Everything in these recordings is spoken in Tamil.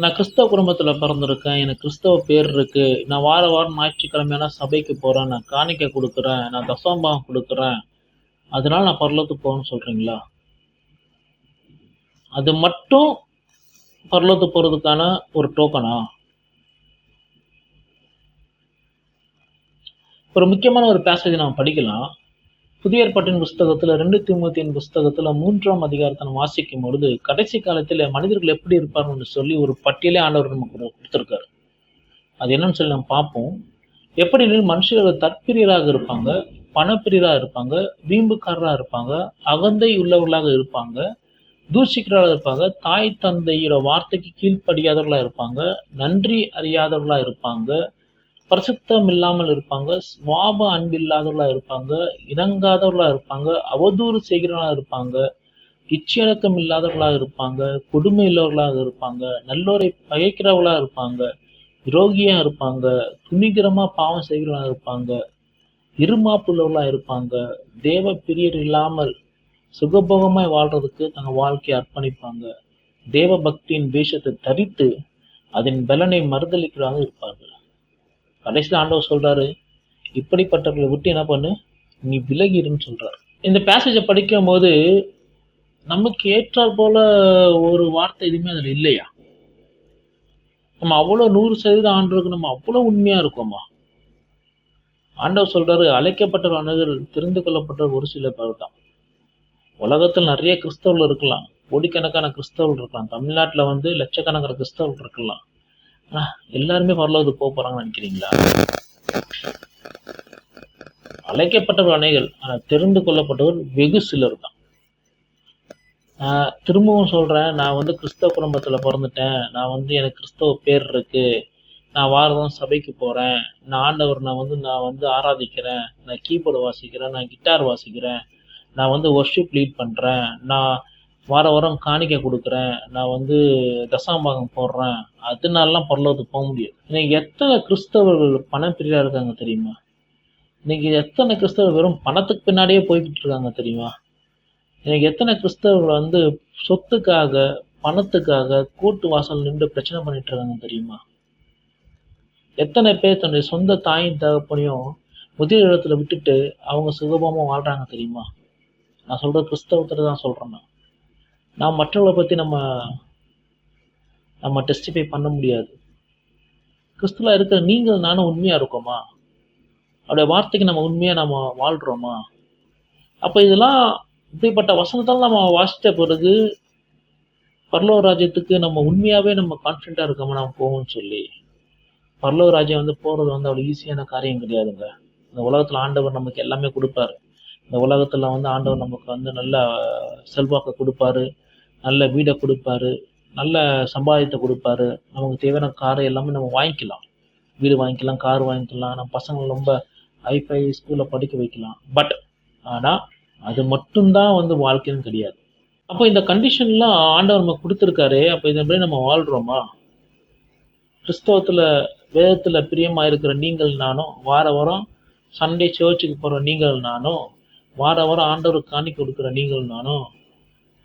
நான் கிறிஸ்தவ குடும்பத்தில் பிறந்திருக்கேன் எனக்கு கிறிஸ்தவ பேர் இருக்கு. நான் வார வாரம் ஞாயிற்றுக்கிழமையான சபைக்கு போகிறேன் நான் காணிக்கை கொடுக்குறேன் நான் தசம்பாகம் கொடுக்குறேன். அதனால நான் பரலோகத்துக்கு போகணும்னு சொல்கிறீங்களா அது மட்டும் பரலோகத்துக்கு போகிறதுக்கான ஒரு டோக்கனா? ஒரு முக்கியமான ஒரு பேசேஜ் நாம் படிக்கலாம். புதிய ஏற்பாட்டின் புஸ்தகத்துல ரெண்டு திமுகத்தின் புஸ்தகத்துல மூன்றாம் அதிகாரத்தை நம்ம வாசிக்கும் பொழுது கடைசி காலத்துல மனிதர்கள் எப்படி இருப்பார்கள்னு சொல்லி ஒரு பட்டியலே ஆண்டவர் நமக்கு கொடுத்துருக்காரு. அது என்னன்னு சொல்லி நம்ம பார்ப்போம். எப்படி மனுஷர்கள் தற்பிரியராக இருப்பாங்க பணப்பிரியராக இருப்பாங்க வீம்புக்காரராக இருப்பாங்க அகந்தை உள்ளவர்களாக இருப்பாங்க தூஷிக்கிறவர்களாக இருப்பாங்க தாய் தந்தையோட வார்த்தைக்கு கீழ்ப்படியாதவர்களாக இருப்பாங்க நன்றி அறியாதவர்களாக இருப்பாங்க பரிசுத்தம் இல்லாமல் இருப்பாங்க சுவாப அன்பில்லாதவர்களா இருப்பாங்க இணங்காதவர்களா இருப்பாங்க அவதூறு செய்கிறவர்களா இருப்பாங்க இச்சையடக்கம் இல்லாதவர்களாக இருப்பாங்க கொடுமை உள்ளவர்களாக இருப்பாங்க நல்லோரை பகைக்கிறவர்களா இருப்பாங்க ரோகியாக இருப்பாங்க துணிகரமா பாவம் செய்கிறவர்களா இருப்பாங்க இருமாப்புள்ளவர்களா இருப்பாங்க தேவ பிரியர் இல்லாமல் சுகபோகமாய் வாழ்றதுக்கு தங்கள் வாழ்க்கையை அர்ப்பணிப்பாங்க. தேவ பக்தியின் வேஷத்தை தரித்து அதன் பலனை மறுதளிக்கிறவங்க இருப்பார்கள். கடைசியில் ஆண்டவர் சொல்றாரு இப்படிப்பட்டவர்களை விட்டு என்ன பண்ணு? நீ விலகிடுன்னு சொல்றாரு. இந்த பேசேஜை படிக்கும்போது நமக்கு ஏற்றாற் போல ஒரு வார்த்தை எதுவுமே அதில் இல்லையா? நம்ம அவ்வளவு நூறு சதவீதம் ஆண்டவருக்கு நம்ம அவ்வளவு உண்மையா இருக்கோமா? ஆண்டவர் சொல்றாரு அழைக்கப்பட்ட அனைவர்கள் தெரிந்து கொள்ளப்பட்ட ஒரு சில பேர் தான் உலகத்தில் நிறைய கிறிஸ்தவர்கள் இருக்கலாம் கோடிக்கணக்கான கிறிஸ்தவர்கள் இருக்கலாம் தமிழ்நாட்டுல வந்து லட்சக்கணக்கான கிறிஸ்தவர்கள் இருக்கலாம். எல்லாருமே பரலோகத்துக்கு போக போறாங்கன்னு நினைக்கிறீங்களா? அழைக்கப்பட்டவர் அணைகள் ஆனா தெரிந்து கொள்ளப்பட்டவர் வெகு சிலர் தான். திரும்பவும் சொல்றேன் நான் வந்து கிறிஸ்தவ குடும்பத்துல பிறந்துட்டேன் நான் வந்து எனக்கு கிறிஸ்தவ பேர் இருக்கு நான் வாரதம் சபைக்கு போறேன் நான் ஆண்டவர் நான் வந்து நான் வந்து ஆராதிக்கிறேன் நான் கீபோர்டு வாசிக்கிறேன் நான் கிட்டார் வாசிக்கிறேன் நான் வந்து ஒர்ஷிப் லீட் பண்றேன் நான் வார வாரம் காணிக்கை கொடுக்குறேன். நான் வந்து தசாம்பாகம் போடுறேன். அதனாலலாம் பரலோகத்துக்கு போக முடியாது. இன்னைக்கு எத்தனை கிறிஸ்தவர்கள் பணப்பிரியா இருக்காங்க தெரியுமா? இன்னைக்கு எத்தனை கிறிஸ்தவர்கள் வெறும் பணத்துக்கு பின்னாடியே போய்கிட்டு இருக்காங்க தெரியுமா? இன்னைக்கு எத்தனை கிறிஸ்தவர்கள் வந்து சொத்துக்காக பணத்துக்காக கூட்டு வாசல் நின்று பிரச்சனை பண்ணிட்டு இருக்காங்க தெரியுமா? எத்தனை பேர் தன்னுடைய சொந்த தாயின் தகப்பனையும் முதிர் இடத்துல விட்டுட்டு அவங்க சுகபமாக வாழ்றாங்க தெரியுமா? நான் சொல்ற கிறிஸ்தவத்தில் தான் சொல்றேன் நான். நான் மற்றவங்களை பற்றி நம்ம நம்ம டெஸ்டிஃபை பண்ண முடியாது. கிறிஸ்துவலாக இருக்கிற நீங்கள் நானும் உண்மையாக இருக்கோமா? அவருடைய வார்த்தைக்கு நம்ம உண்மையாக நம்ம வாழ்கிறோமா அப்போ இதெல்லாம் இப்படிப்பட்ட வசனத்தால் நம்ம வாசித்த பிறகு பரலோர் ராஜ்யத்துக்கு நம்ம உண்மையாகவே நம்ம கான்ஃபிடண்டா இருக்கோமா நம்ம போவோம்னு சொல்லி பரலோர் ராஜ்யம் வந்து போகிறது வந்து அவ்வளோ ஈஸியான காரியம் கிடையாதுங்க. இந்த உலகத்தில் ஆண்டவர் நமக்கு எல்லாமே கொடுப்பாரு. இந்த உலகத்துல வந்து ஆண்டவர் நமக்கு வந்து நல்ல செல்வாக்கை கொடுப்பாரு. நல்ல வீடை கொடுப்பாரு நல்ல சம்பாதித்தை கொடுப்பாரு நமக்கு தேவையான காரை எல்லாமே நம்ம வாங்கிக்கலாம். வீடு வாங்கிக்கலாம் கார் வாங்கிக்கலாம் நம்ம பசங்களை ரொம்ப ஹைஃபை ஸ்கூலில் படிக்க வைக்கலாம். பட் ஆனால் அது மட்டும்தான் வந்து வாழ்க்கைன்னு கிடையாது. அப்போ இந்த கண்டிஷன்லாம் ஆண்டவர் நமக்கு கொடுத்துருக்காரு. அப்போ இதன்படி நம்ம வாழ்கிறோமா கிறிஸ்தவத்தில் வேதத்தில் பிரியமாக இருக்கிற நீங்கள் நானும் வார வாரம் சண்டே சர்ச்சுக்கு போகிற நீங்கள் நானும் வார வாரம் ஆண்டவருக்கு காணி கொடுக்குற நீங்கள் நானும்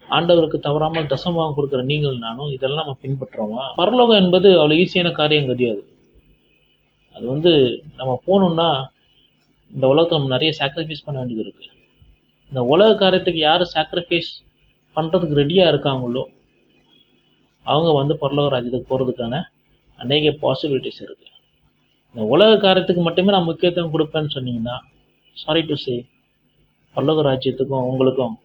ஆண்டவருக்கு தவறாமல் தசமாக கொடுக்குற நீங்கள் நானும் இதெல்லாம் நம்ம பின்பற்றுறோமா பரலோகம் என்பது அவ்வளோ ஈஸியான காரியம் கிடையாது. அது வந்து நம்ம போகணும்னா இந்த உலகத்தில் நம்ம நிறைய சாக்ரிஃபைஸ் பண்ண வேண்டியது இருக்குது இந்த உலக காரியத்துக்கு யார் சாக்ரிஃபைஸ் பண்ணுறதுக்கு ரெடியாக இருக்காங்களோ அவங்க வந்து பரலோக ராஜ்யத்துக்கு போகிறதுக்கான அநேக பாசிபிலிட்டிஸ் இருக்குது இந்த உலக காரியத்துக்கு மட்டுமே நான் முக்கியத்துவம் கொடுப்பேன்னு சொன்னீங்கன்னா சாரி டு சே பரலோக ராஜ்யத்துக்கும் உங்களுக்கும்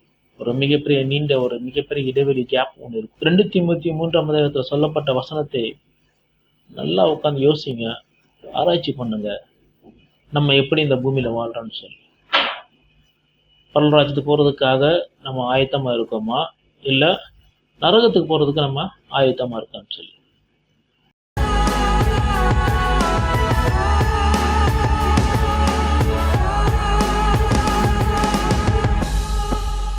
ஒரு மிகப்பெரிய நீண்ட ஒரு மிகப்பெரிய இடைவெளி கேப் ஒன்று இருக்கு. ரெண்டு முப்பத்தி மூன்றாம் அதிகாரத்தில் சொல்லப்பட்ட வசனத்தை நல்லா உட்காந்து யோசிங்க. ஆராய்ச்சி பண்ணுங்க. நம்ம எப்படி இந்த பூமியில வாழ்றோம்னு சொல்லி. பரலராஜ்யத்துக்கு போறதுக்காக நம்ம ஆயத்தமா இருக்கோமா? இல்ல நரகத்துக்கு போறதுக்கு நம்ம ஆயத்தமா இருக்கோம்னு சொல்லி.